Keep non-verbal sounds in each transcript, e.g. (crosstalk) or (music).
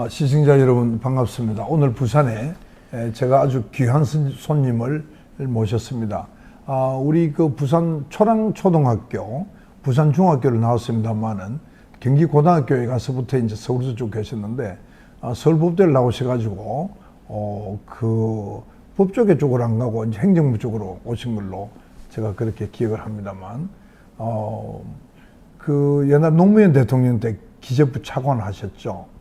아, 시청자 여러분 반갑습니다. 오늘 부산에 에, 제가 아주 귀한 손- 손님을 모셨습니다. 아, 우리 그 부산 초랑초등학교, 부산 중학교를 나왔습니다만은 경기 고등학교에 가서부터 이제 서울서 쭉 계셨는데 아, 서울법대를 나오셔가지고 어, 그 법조계 쪽으로 안 가고 이제 행정부 쪽으로 오신 걸로 제가 그렇게 기억을 합니다만 어, 그 옛날 노무현 대통령 때 기재부 차관 하셨죠.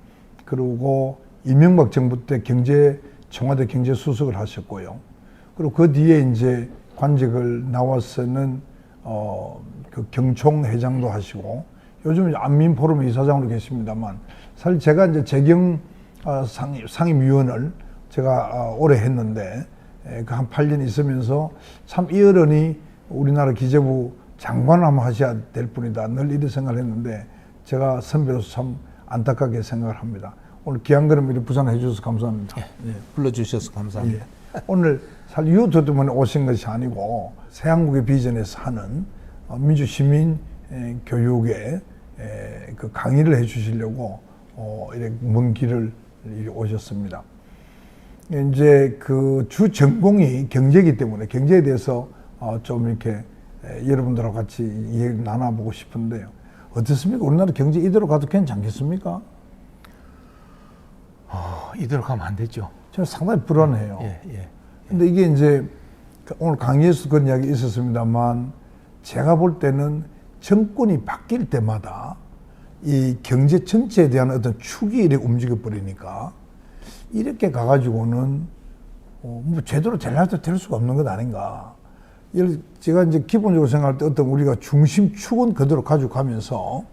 그리고 이명박 정부 때 경제 청와대 경제 수석을 하셨고요. 그리고 그 뒤에 이제 관직을 나와서는 어 그 경총 회장도 하시고 요즘 안민 포럼 이사장으로 계십니다만 사실 제가 이제 재경 어, 상임, 상임위원을 제가 어, 오래 했는데 그 한 8년 있으면서 참 이 어른이 우리나라 기재부 장관을 한번 하셔야 될 분이다. 늘 이런 생각을 했는데 제가 선배로서 참 안타깝게 생각을 합니다. 오늘 귀한 걸음 이렇게 부산에 해주셔서 감사합니다. 예. 불러주셔서 감사합니다. 예. 오늘 사실 유튜브 때문에 오신 것이 아니고 새한국의 비전에서 하는 어, 민주 시민 에, 교육에 에, 그 강의를 해 주시려고 어, 이렇게 먼 길을 오셨습니다. 이제 그 주 전공이 경제이기 때문에 경제에 대해서 어, 좀 이렇게 에, 여러분들하고 같이 이야기 나눠보고 싶은데요. 어떻습니까? 우리나라 경제 이대로 가도 괜찮겠습니까? 어, 이대로 가면 안 되죠. 저는 상당히 불안해요. 예, 예. 근데 이게 이제 그 오늘 강의에서 그런 이야기 있었습니다만 제가 볼 때는 정권이 바뀔 때마다 이 경제 전체에 대한 어떤 축이 이렇게 움직여 버리니까 이렇게 가가지고는 어, 뭐 제대로 될날도 될 수가 없는 것 아닌가. 예를 제가 이제 기본적으로 생각할 때 어떤 우리가 중심 축은 그대로 가지고 가면서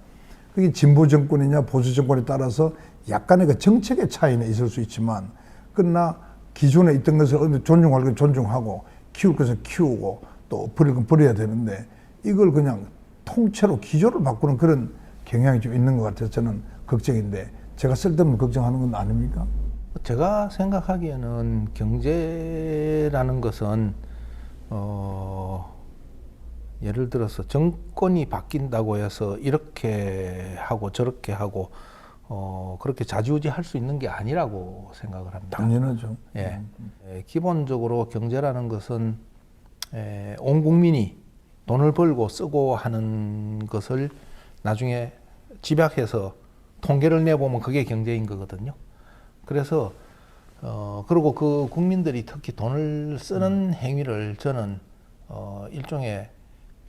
그게 진보 정권이냐 보수 정권에 따라서 약간의 그 정책의 차이는 있을 수 있지만 그러나 기존에 있던 것을 존중할 건 존중하고 키울 것을 키우고 또 버릴 건 버려야 되는데 이걸 그냥 통째로 기조를 바꾸는 그런 경향이 좀 있는 것 같아서 저는 걱정인데 제가 쓸데없는 걱정하는 건 아닙니까? 제가 생각하기에는 경제라는 것은 어, 예를 들어서 정권이 바뀐다고 해서 이렇게 하고 저렇게 하고 어, 그렇게 자주우지 할 수 있는 게 아니라고 생각을 합니다. 당연하죠. 예. 에, 기본적으로 경제라는 것은 에, 온 국민이 돈을 벌고 쓰고 하는 것을 나중에 집약해서 통계를 내보면 그게 경제인 거거든요. 그래서 어 그리고 그 국민들이 특히 돈을 쓰는 행위를 저는 어 일종의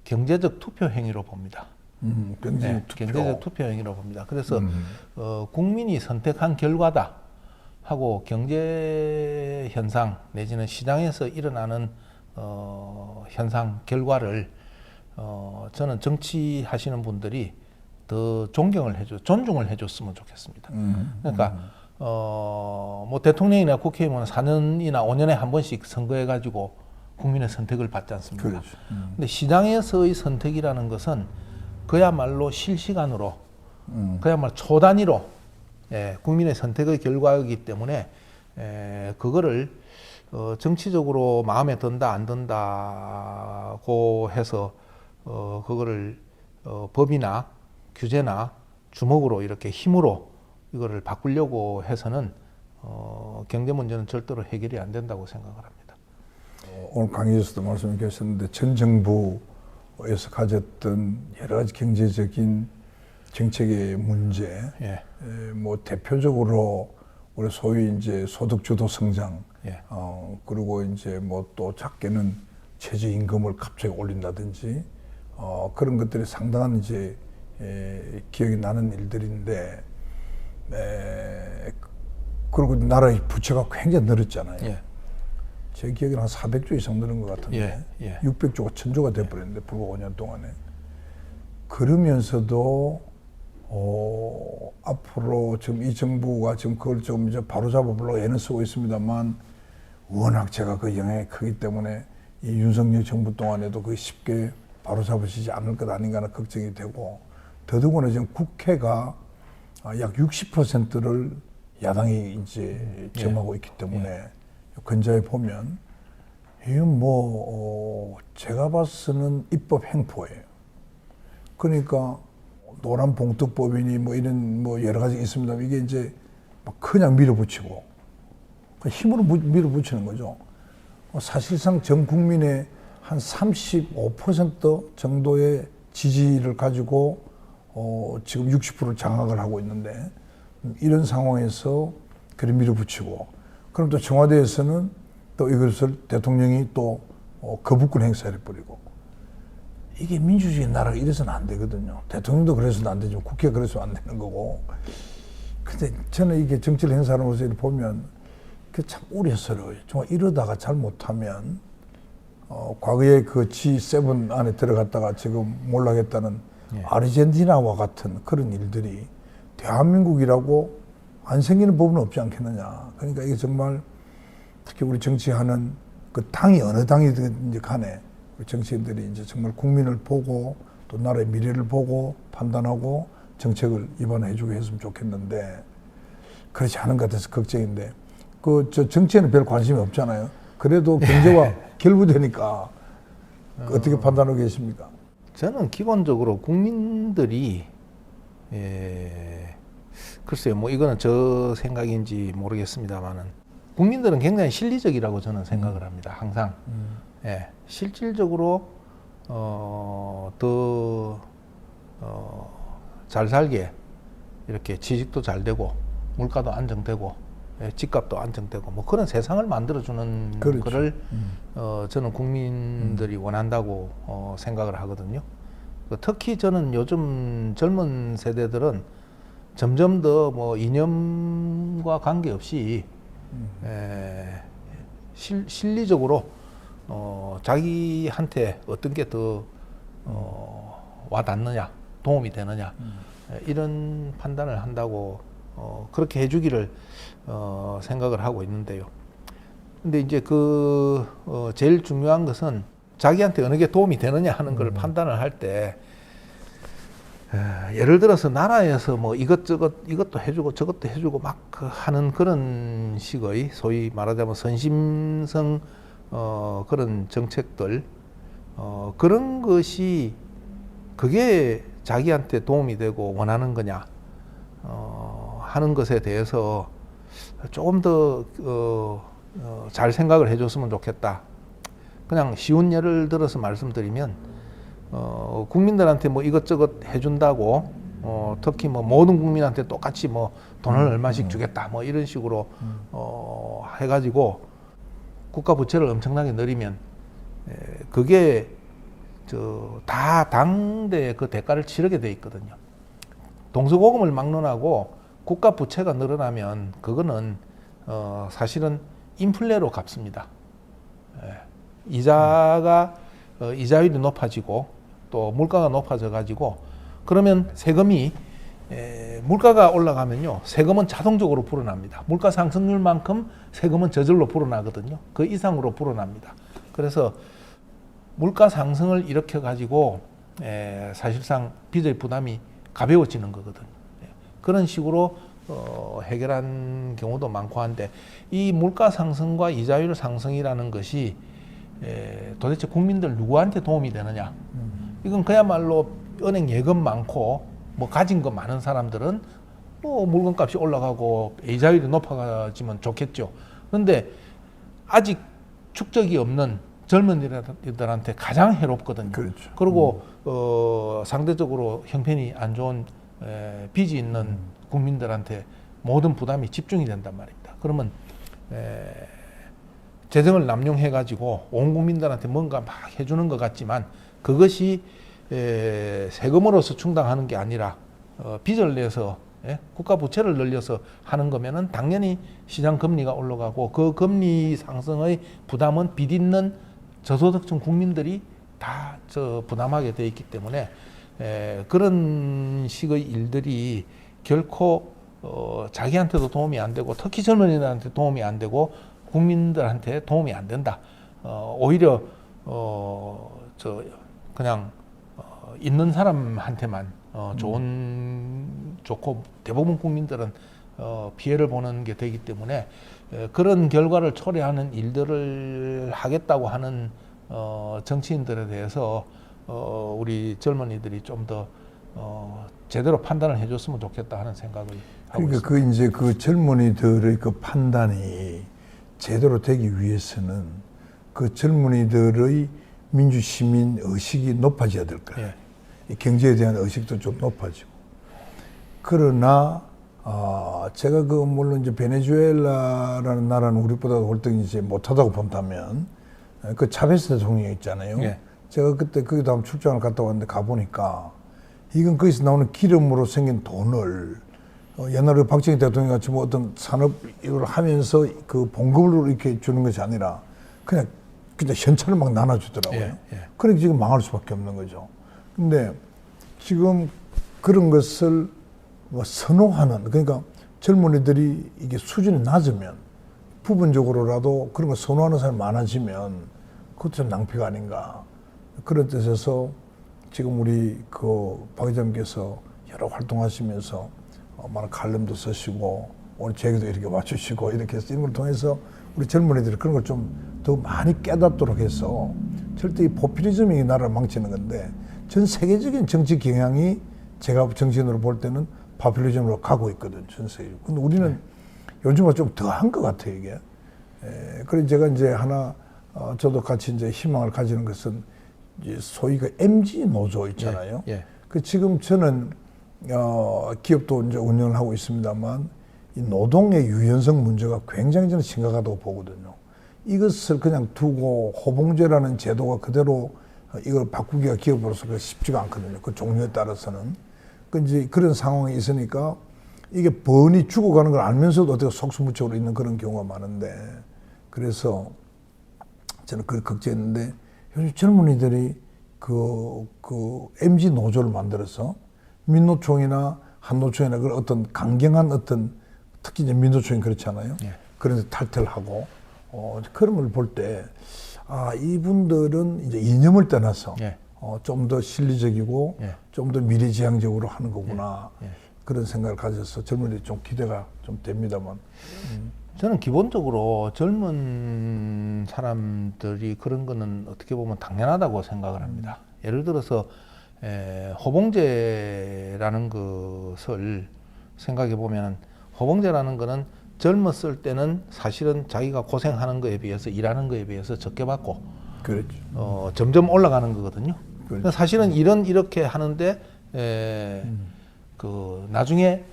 경제적 투표 행위로 봅니다. 음, 굉장히 네, 투표. 경제적 투표 행위라고 봅니다. 그래서 음. 어, 국민이 선택한 결과다 하고 경제 현상 내지는 시장에서 일어나는 어, 현상 결과를 어, 저는 정치하시는 분들이 더 존경을 해줘, 존중을 해줬으면 좋겠습니다. 음, 그러니까 어, 뭐 대통령이나 국회의원은 4년이나 5년에 한 번씩 선거해가지고 국민의 선택을 받지 않습니까? 그렇죠. 음. 근데 시장에서의 선택이라는 것은 그야말로 실시간으로 음. 그야말로 초단위로 예, 국민의 선택의 결과이기 때문에 에, 그거를 어, 정치적으로 마음에 든다 안 든다고 해서 어, 그거를 어, 법이나 규제나 주먹으로 이렇게 힘으로 이거를 바꾸려고 해서는 어, 경제 문제는 절대로 해결이 안 된다고 생각을 합니다. 어, 오늘 강의에서도 말씀해 주셨는데 전 정부에서 가졌던 여러 가지 경제적인 정책의 문제, 예, 에, 뭐 대표적으로 우리 소위 이제 소득주도 성장, 예. 어 그리고 이제 뭐 또 작게는 최저임금을 갑자기 올린다든지 어 그런 것들이 상당한 이제 에, 기억이 나는 일들인데 에, 그리고 나라의 부채가 굉장히 늘었잖아요. 예, 제 기억에는 한 400조 이상 늘은 것 같은데 예, 예. 600조가 1000조가 돼버렸는데 불과 5년 동안에 그러면서도 어, 앞으로 지금 이 정부가 지금 그걸 좀 이제 바로 잡아보려고 애는 쓰고 있습니다만 워낙 제가 그 영향이 크기 때문에 이 윤석열 정부 동안에도 그게 쉽게 바로 잡으시지 않을 것 아닌가 하는 걱정이 되고 더더구나 지금 국회가 아, 약 60%를 야당이 이제 점하고 있기 때문에 근자에 보면 이건 뭐 어, 제가 봐서는 입법 행포예요. 그러니까 노란 봉투법이니 뭐 이런 뭐 여러 가지 있습니다. 이게 이제 막 그냥 밀어붙이고 그 힘으로 무- 밀어붙이는 거죠. 어, 사실상 전 국민의 한 35% 정도의 지지를 가지고 어, 지금 60%를 장악을 하고 있는데 음, 이런 상황에서 그래 밀어붙이고 그럼 또 청와대에서는 또 이것을 대통령이 또 어, 거부권 행사를 해버리고 이게 민주주의 나라가 이래서는 안 되거든요. 대통령도 그래서는 안 되지만 국회가 그래서 안 되는 거고. 근데 저는 이게 정치를 행사하면서 보면 그참 우려스러워요. 정말 이러다가 잘못하면 어, 과거에 그 G7 안에 들어갔다가 지금 몰락했다는 예. 아르헨티나와 같은 그런 일들이 대한민국이라고 안 생기는 부분은 없지 않겠느냐. 그러니까 이게 정말 특히 우리 정치하는 그 당이 어느 당이든지 간에 우리 정치인들이 이제 정말 국민을 보고 또 나라의 미래를 보고 판단하고 정책을 입안해주고 했으면 좋겠는데 그렇지 않은 것 같아서 걱정인데 그 저 정치에는 별 관심이 없잖아요. 그래도 (laughs) 경제와 결부되니까 그 어떻게 판단하고 계십니까? 저는 기본적으로 국민들이 예, 글쎄요, 뭐 이거는 저 생각인지 모르겠습니다만은 국민들은 굉장히 실리적이라고 저는 생각을 합니다. 항상 예, 실질적으로 어, 더 어, 잘 살게 이렇게 취직도 잘 되고 물가도 안정되고 예, 집값도 안정되고 뭐 그런 세상을 만들어주는 그렇죠. 거를 어, 저는 국민들이 원한다고 어, 생각을 하거든요. 그 특히 저는 요즘 젊은 세대들은 점점 더 뭐 이념과 관계없이 에, 실, 실리적으로 어, 자기한테 어떤 게더 어, 와닿느냐 도움이 되느냐 에, 이런 판단을 한다고 어, 그렇게 해주기를 어, 생각을 하고 있는데요. 근데 이제 그 어, 제일 중요한 것은 자기한테 어느 게 도움이 되느냐 하는 걸 판단을 할때 예를 들어서 나라에서 뭐 이것저것 이것도 해주고 저것도 해주고 막그 하는 그런 식의 소위 말하자면 선심성 어, 그런 정책들 어, 그런 것이 그게 자기한테 도움이 되고 원하는 거냐 어, 하는 것에 대해서 조금 더 어, 어, 잘 생각을 해줬으면 좋겠다. 그냥 쉬운 예를 들어서 말씀드리면 어, 국민들한테 뭐 이것저것 해준다고 어, 특히 뭐 모든 국민한테 똑같이 뭐 돈을 얼마씩 주겠다 뭐 이런 식으로 어, 해가지고 국가 부채를 엄청나게 늘리면 에, 그게 저 다 당대 그 대가를 치르게 돼 있거든요. 동서고금을 막론하고 국가 부채가 늘어나면 그거는 어, 사실은 인플레로 갚습니다. 예. 이자가 어, 이자율이 높아지고 또 물가가 높아져 가지고 그러면 세금이 에, 물가가 올라가면요 세금은 자동적으로 불어납니다. 물가 상승률만큼 세금은 저절로 불어나거든요. 그 이상으로 불어납니다. 그래서 물가 상승을 일으켜 가지고 에, 사실상 빚의 부담이 가벼워지는 거거든요. 예. 그런 식으로 어, 해결한 경우도 많고 한데 이 물가 상승과 이자율 상승이라는 것이 에, 도대체 국민들 누구한테 도움이 되느냐? 이건 그야말로 은행 예금 많고 뭐 가진 거 많은 사람들은 뭐 물건값이 올라가고 이자율이 높아지면 좋겠죠. 그런데 아직 축적이 없는 젊은이들한테 가장 해롭거든요. 그렇죠. 그리고 어, 상대적으로 형편이 안 좋은 에, 빚이 있는 국민들한테 모든 부담이 집중이 된단 말입니다. 그러면 에, 재정을 남용해 가지고 온 국민들한테 뭔가 막 해주는 것 같지만 그것이 에, 세금으로서 충당하는 게 아니라 어, 빚을 내서 예? 국가 부채를 늘려서 하는 거면은 당연히 시장 금리가 올라가고 그 금리 상승의 부담은 빚 있는 저소득층 국민들이 다 저 부담하게 돼 있기 때문에 에, 그런 식의 일들이 결코 어, 자기한테도 도움이 안 되고 특히 젊은이들한테 도움이 안 되고 국민들한테 도움이 안 된다. 어, 오히려 어, 저 그냥 어, 있는 사람한테만 어, 좋은 좋고 대부분 국민들은 어, 피해를 보는 게 되기 때문에 에, 그런 결과를 초래하는 일들을 하겠다고 하는 어, 정치인들에 대해서 어, 우리 젊은이들이 좀 더 어, 제대로 판단을 해줬으면 좋겠다 하는 생각을 합니다. 그러니까 있습니다. 그 이제 그 젊은이들의 그 판단이 제대로 되기 위해서는 그 젊은이들의 민주 시민 의식이 높아져야 될 거예요. 예. 이 경제에 대한 의식도 좀 높아지고. 그러나 어, 제가 그 물론 이제 베네수엘라라는 나라는 우리보다 이제 못하다고 본다면 어, 그 차베스 대통령이 있잖아요. 예. 제가 그때 거기도 한번 출장을 갔다 왔는데 가보니까 이건 거기서 나오는 기름으로 생긴 돈을 어, 옛날에 박정희 대통령 같이 뭐 어떤 산업 이걸 하면서 그 봉급으로 이렇게 주는 것이 아니라 그냥 그냥 현찰을 막 나눠주더라고요. 예, 예. 그러니까 지금 망할 수밖에 없는 거죠. 근데 지금 그런 것을 뭐 선호하는 그러니까 젊은이들이 이게 수준이 낮으면 부분적으로라도 그런 걸 선호하는 사람이 많아지면 그것도 좀 낭비가 아닌가 그런 뜻에서 지금 우리 그 박 의장님께서 여러 활동하시면서 어, 많은 칼럼도 쓰시고 오늘 제기도 이렇게 와주시고 이렇게 해서 이런 걸 통해서 우리 젊은이들이 그런 걸 좀 더 많이 깨닫도록 해서 절대 이 포퓰리즘이 이 나라를 망치는 건데 전 세계적인 정치 경향이 제가 정치인으로 볼 때는 포퓰리즘으로 가고 있거든 전 세계적으로. 근데 우리는 요즘은 좀 더한 것 같아요 이게. 에, 그래서 제가 이제 하나 어, 저도 같이 이제 희망을 가지는 것은 소위 그 MG 노조 있잖아요. 예, 예. 그 지금 저는 어, 기업도 이제 운영을 하고 있습니다만 이 노동의 유연성 문제가 굉장히 저는 심각하다고 보거든요. 이것을 그냥 두고 호봉제라는 제도가 그대로 어, 이걸 바꾸기가 기업으로서 그 쉽지가 않거든요. 그 종류에 따라서는. 그 이제 그런 상황이 있으니까 이게 번이 죽어가는 걸 알면서도 어떻게 속수무책으로 있는 그런 경우가 많은데 그래서 저는 그걸 걱정했는데 요즘 젊은이들이 그, 그 MG 노조를 만들어서 민노총이나 한노총이나 그런 어떤 강경한 어떤 특히 이제 민노총이 그렇잖아요. 예. 그런 데 탈퇴하고 어, 그런 걸 볼 때 아, 이분들은 이제 이념을 떠나서 예. 어, 좀 더 실리적이고 예. 좀더 미래지향적으로 하는 거구나. 예. 그런 생각을 가져서 젊은이들이 좀 기대가 좀 됩니다만. 저는 기본적으로 젊은 사람들이 그런 거는 어떻게 보면 당연하다고 생각을 합니다. 예를 들어서 에, 호봉제라는 것을 생각해 보면 호봉제라는 거는 젊었을 때는 사실은 자기가 고생하는 거에 비해서 일하는 거에 비해서 적게 받고 그렇죠. 어, 점점 올라가는 거거든요. 그렇죠. 사실은 이런 이렇게 하는데 에, 그 나중에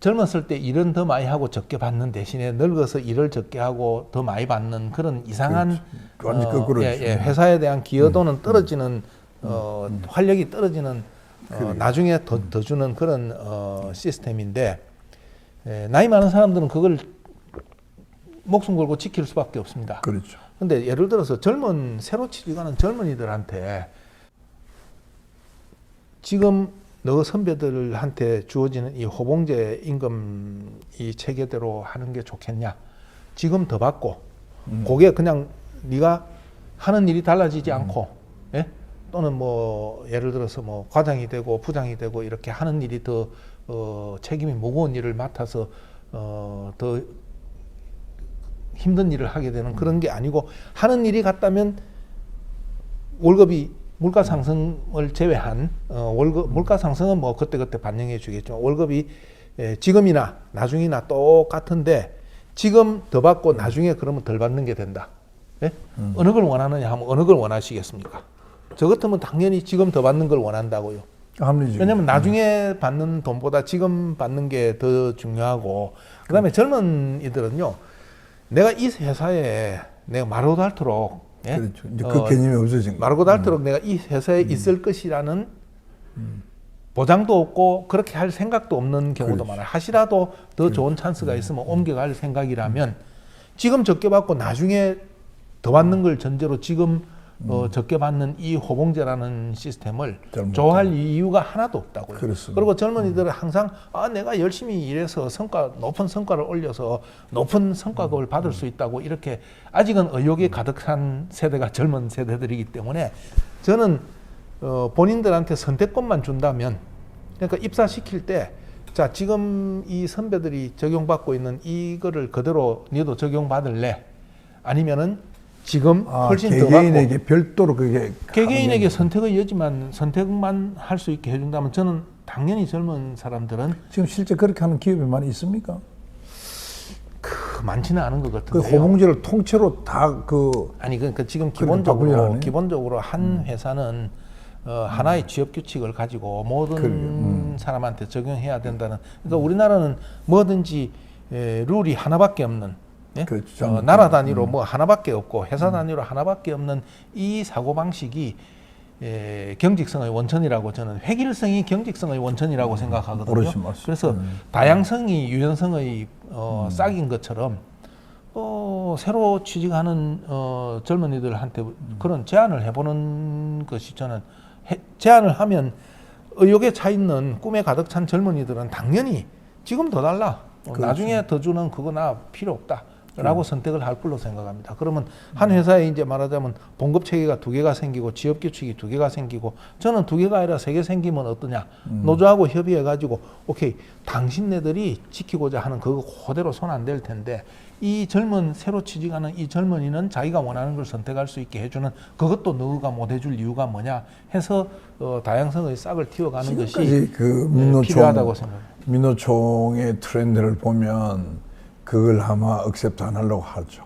젊었을 때 일은 더 많이 하고 적게 받는 대신에 늙어서 일을 적게 하고 더 많이 받는 그런 이상한. 완전 거꾸로죠. 예, 예, 회사에 대한 기여도는 떨어지는 어, 활력이 떨어지는 어, 나중에 더, 더 주는 그런 어, 시스템인데 에, 나이 많은 사람들은 그걸 목숨 걸고 지킬 수밖에 없습니다. 그렇죠. 근데 예를 들어서 젊은 새로 취직하는 젊은이들한테 지금 너 선배들한테 주어지는 이 호봉제 임금 이 체계대로 하는 게 좋겠냐? 지금 더 받고 그게 그냥 네가 하는 일이 달라지지 않고 예? 또는 뭐 예를 들어서 뭐 과장이 되고 부장이 되고 이렇게 하는 일이 더 어, 책임이 무거운 일을 맡아서 어, 더 힘든 일을 하게 되는 그런 게 아니고 하는 일이 같다면 월급이 물가 상승을 제외한 어, 월급 물가 상승은 뭐 그때 그때 반영해 주겠죠. 월급이 에, 지금이나 나중이나 똑같은데 지금 더 받고 나중에 그러면 덜 받는 게 된다. 예? 어느 걸 원하느냐 하면 어느 걸 원하시겠습니까? 저 같으면 당연히 지금 더 받는 걸 원한다고요. 합리적. 왜냐면 나중에 받는 돈보다 지금 받는 게 더 중요하고 그다음에 젊은 이들은요 내가 이 회사에 내가 마르고 닳도록 예? 그렇죠. 이제 그 어, 개념이 없어진 거. 마르고 닳도록 내가 이 회사에 있을 것이라는 보장도 없고 그렇게 할 생각도 없는 경우도 그렇죠. 많아요. 하시라도 더 좋은 찬스가 있으면 옮겨갈 생각이라면 지금 적게 받고 나중에 더 받는 걸 전제로 지금 어, 적게 받는 이 호봉제라는 시스템을 좋아할 이유가 하나도 없다고요. 그렇습니다. 그리고 젊은이들은 항상 아 내가 열심히 일해서 성과 높은 성과를 올려서 높은 성과급을 받을 수 있다고 이렇게 아직은 의욕이 가득한 세대가 젊은 세대들이기 때문에 저는 어, 본인들한테 선택권만 준다면 그러니까 입사시킬 때 자 지금 이 선배들이 적용받고 있는 이거를 그대로 너도 적용받을래? 아니면은 지금 아, 훨씬 더 개개인에게 별도로 그게 개개인에게 선택의 여지만 선택만 할 수 있게 해준다면 저는 당연히 젊은 사람들은 지금 실제 그렇게 하는 기업이 많이 있습니까? 그 많지는 않은 것 그 같은데요. 호봉제를 통째로 다그 아니 그러니까 지금 기본적으로 하네. 기본적으로 한 회사는 어, 하나의 취업 규칙을 가지고 모든 그러게, 음. 사람한테 적용해야 된다는. 그러니까 우리나라는 뭐든지 에, 룰이 하나밖에 없는. 예? 그렇죠. 어, 나라 단위로 뭐 하나밖에 없고 회사 단위로 하나밖에 없는 이 사고 방식이 에, 경직성의 원천이라고 저는 획일성이 경직성의 원천이라고 생각하거든요. 말씀. 그래서 다양성이 유연성의 어, 싹인 것처럼 어, 새로 취직하는 어, 젊은이들한테 그런 제안을 해보는 것이 저는 해, 제안을 하면 의욕에 차 있는 꿈에 가득 찬 젊은이들은 당연히 지금 더 달라 어, 그렇죠. 나중에 더 주는 그거 나 필요 없다. 라고 선택을 할 걸로 생각합니다. 그러면 한 회사에 이제 말하자면 봉급 체계가 두 개가 생기고 지역 규칙이 두 개가 생기고 저는 두 개가 아니라 세 개 생기면 어떠냐? 노조하고 협의해 가지고 오케이 당신네들이 지키고자 하는 그거 그대로 손 안 댈 텐데 이 젊은 새로 취직하는 이 젊은이는 자기가 원하는 걸 선택할 수 있게 해주는 그것도 너가 못 해줄 이유가 뭐냐 해서 어, 다양성의 싹을 틔워가는 것이 그 예, 민노총 필요하다고 생각합니다. 민노총의 트렌드를 보면 그걸 아마 억셉트 안 하려고 하죠.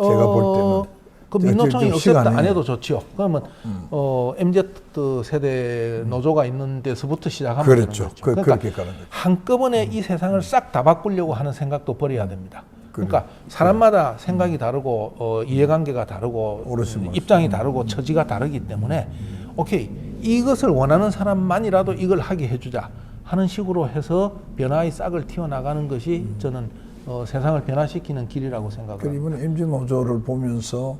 제가 볼 때는 그 민노총이 억셉트 음. 안 해도 좋지요. 그러면 어, MZ 세대 노조가 있는 데서부터 시작하면 그렇죠. 그, 그러니까 그렇게 가는 거죠. 한꺼번에 이 세상을 싹 다 바꾸려고 하는 생각도 버려야 됩니다. 그러니까 사람마다 생각이 다르고 어, 이해관계가 다르고 말씀. 입장이 다르고 처지가 다르기 때문에 오케이 이것을 원하는 사람만이라도 이걸 하게 해주자 하는 식으로 해서 변화의 싹을 틔워나가는 것이 저는 어, 세상을 변화시키는 길이라고 생각합니다. 그리고 이번 MZ 노조를 보면서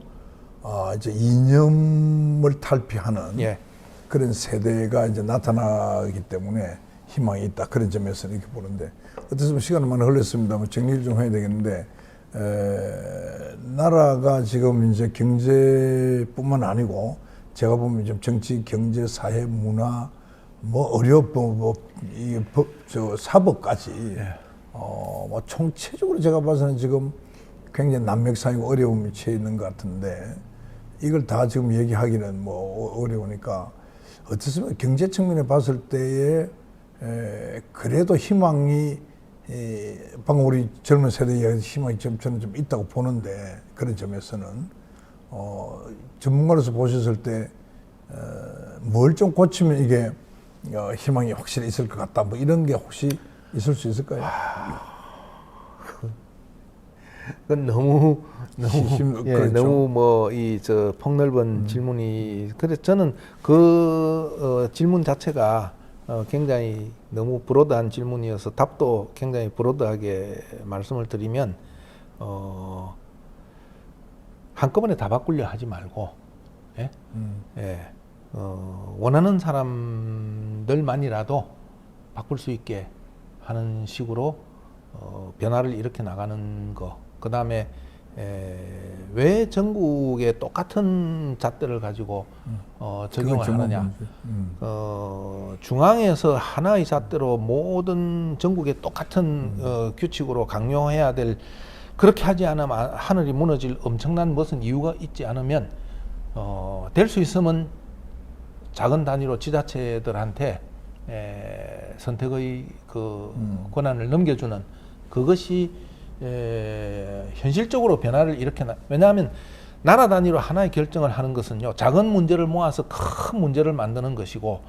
아, 이제 이념을 탈피하는 예. 그런 세대가 이제 나타나기 때문에 희망이 있다 그런 점에서 이렇게 보는데 어떻습니까 시간은 많이 흘렸습니다만 정리를 좀 해야 되겠는데 에, 나라가 지금 이제 경제뿐만 아니고 제가 보면 좀 정치, 경제, 사회, 문화 뭐 의료, 뭐, 뭐, 이 법, 저 사법까지 어, 뭐 총체적으로 제가 봐서는 지금 굉장히 난맥상이고 어려움이 처해 있는 것 같은데 이걸 다 지금 얘기하기는 뭐 어- 어려우니까 어떻습니까? 경제 측면에 봤을 때에 에, 그래도 희망이 에, 방금 우리 젊은 세대 이야기 희망이 좀 저는 좀 있다고 보는데 그런 점에서는 어, 전문가로서 보셨을 때 뭘 좀 고치면 이게 어, 희망이 확실히 있을 것 같다 뭐 이런 게 혹시 있을 수 있을까요? 그건 너무 너무 힘- 예, 그렇죠. 너무 뭐 이 저 폭넓은 질문이 그래 저는 그 어, 질문 자체가 어, 굉장히 너무 브로드한 질문이어서 답도 굉장히 브로드하게 말씀을 드리면 어, 한꺼번에 다 바꾸려 하지 말고 예? 음. 예, 어, 원하는 사람들만이라도 바꿀 수 있게 하는 식으로 어, 변화를 일으켜 나가는 거. 그 다음에 왜 전국에 똑같은 잣대를 가지고 어, 적용을 하느냐? 음. 어, 중앙에서 하나의 잣대로 모든 전국에 똑같은 어, 규칙으로 강요해야 될 그렇게 하지 않으면 아- 하늘이 무너질 엄청난 무슨 이유가 있지 않으면 어, 될 수 있으면 작은 단위로 지자체들한테 에, 선택의 그 권한을 넘겨주는 그것이 에, 현실적으로 변화를 일으켜나 왜냐하면 나라 단위로 하나의 결정을 하는 것은요 작은 문제를 모아서 큰 문제를 만드는 것이고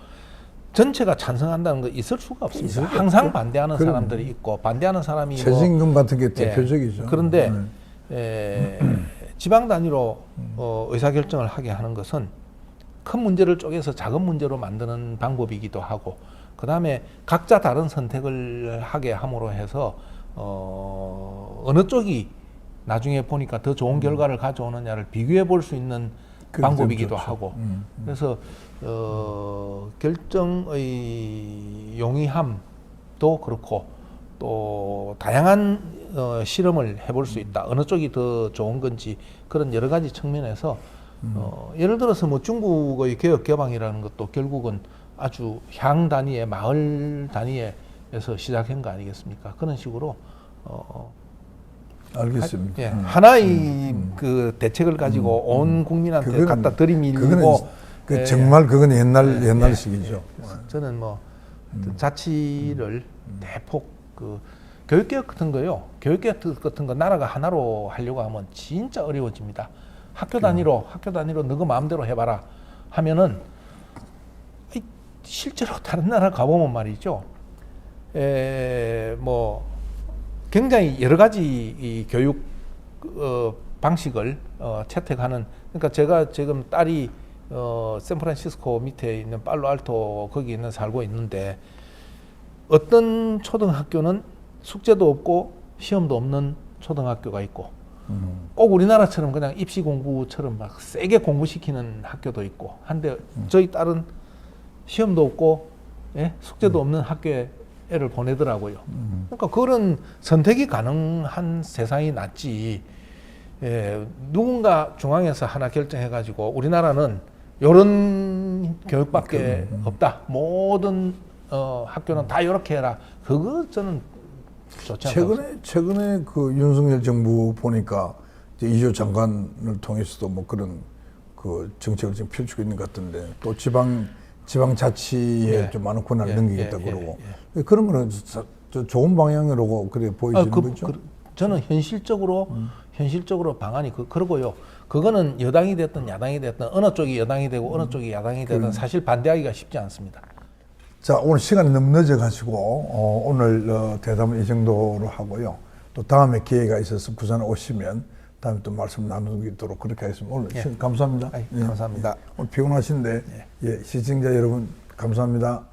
전체가 찬성한다는 거 있을 수가 없습니다. 있을 수 항상. 반대하는 그럼요. 사람들이 있고 반대하는 사람이 뭐 최저임금 같은 게 예. 대표적이죠. 그런데 네. 에, 지방 단위로 어, 의사 결정을 하게 하는 것은 큰 문제를 쪼개서 작은 문제로 만드는 방법이기도 하고 그 다음에 각자 다른 선택을 하게 함으로 해서 어, 어느 쪽이 나중에 보니까 더 좋은 결과를 가져오느냐를 비교해 볼 수 있는 그게 방법이기도 좀 좋죠. 하고 음, 그래서 어, 결정의 용이함도 그렇고 또 다양한 어, 실험을 해볼 수 있다. 어느 쪽이 더 좋은 건지 그런 여러 가지 측면에서 어, 예를 들어서 뭐 중국의 개혁 개방이라는 것도 결국은 아주 향 단위의 마을 단위에서 시작한 거 아니겠습니까? 그런 식으로 어, 알겠습니다. 예, 음. 하나의 그 대책을 가지고 온 국민한테 그거는- 갖다 들이밀고 그 예, 정말 그건 옛날 예, 옛날 예, 식이죠. 그래서 저는 뭐 하여튼 자치를 대폭 그 교육개혁 같은 거요. 교육개혁 같은 거 나라가 하나로 하려고 하면 진짜 어려워집니다. 학교 단위로 학교 단위로 너가 마음대로 해봐라 하면은 이, 실제로 (laughs) 다른 나라 가보면 말이죠. 에 뭐 굉장히 여러 가지 이 교육 어, 방식을 어, 채택하는 그러니까 제가 지금 딸이 어, 샌프란시스코 밑에 있는 팔로알토 거기 있는 살고 있는데 어떤 초등학교는 숙제도 없고 시험도 없는 초등학교가 있고 음. 꼭 우리나라처럼 그냥 입시 공부처럼 막 세게 공부시키는 학교도 있고 한데 저희 딸은 시험도 없고 예? 숙제도 없는 학교에 애를 보내더라고요. 그러니까 그런 선택이 가능한 세상이 낫지. 예, 누군가 중앙에서 하나 결정해가지고 우리나라는 이런 교육밖에 없다. 모든 어, 학교는 다 이렇게 해라. 그거 저는 최근에 최근에 그 윤석열 정부 보니까 이제 이조 장관을 통해서도 뭐 그런 그 정책을 지금 펼치고 있는 것 같은데 또 지방 지방 자치에 예. 좀 많은 권한을 예, 넘기겠다 예, 그러고 예, 그런 거는 좋은 방향으로 그래 아, 보이지는 그, 거죠. 그, 저는 현실적으로 현실적으로 방안이 그, 그러고요. 그거는 여당이 됐든 야당이 됐든 어느 쪽이 여당이 되고 어느 쪽이 야당이 되든 사실 반대하기가 쉽지 않습니다. 자 오늘 시간이 너무 늦어가지고 어, 오늘 어, 대담은 이 정도로 하고요. 또 다음에 기회가 있어서 부산에 오시면 다음에 또 말씀 나누도록 그렇게 하겠습니다. 오늘 예. 감사합니다. 아이, 예. 감사합니다. 오늘 피곤하신데 예, 시청자 여러분 감사합니다.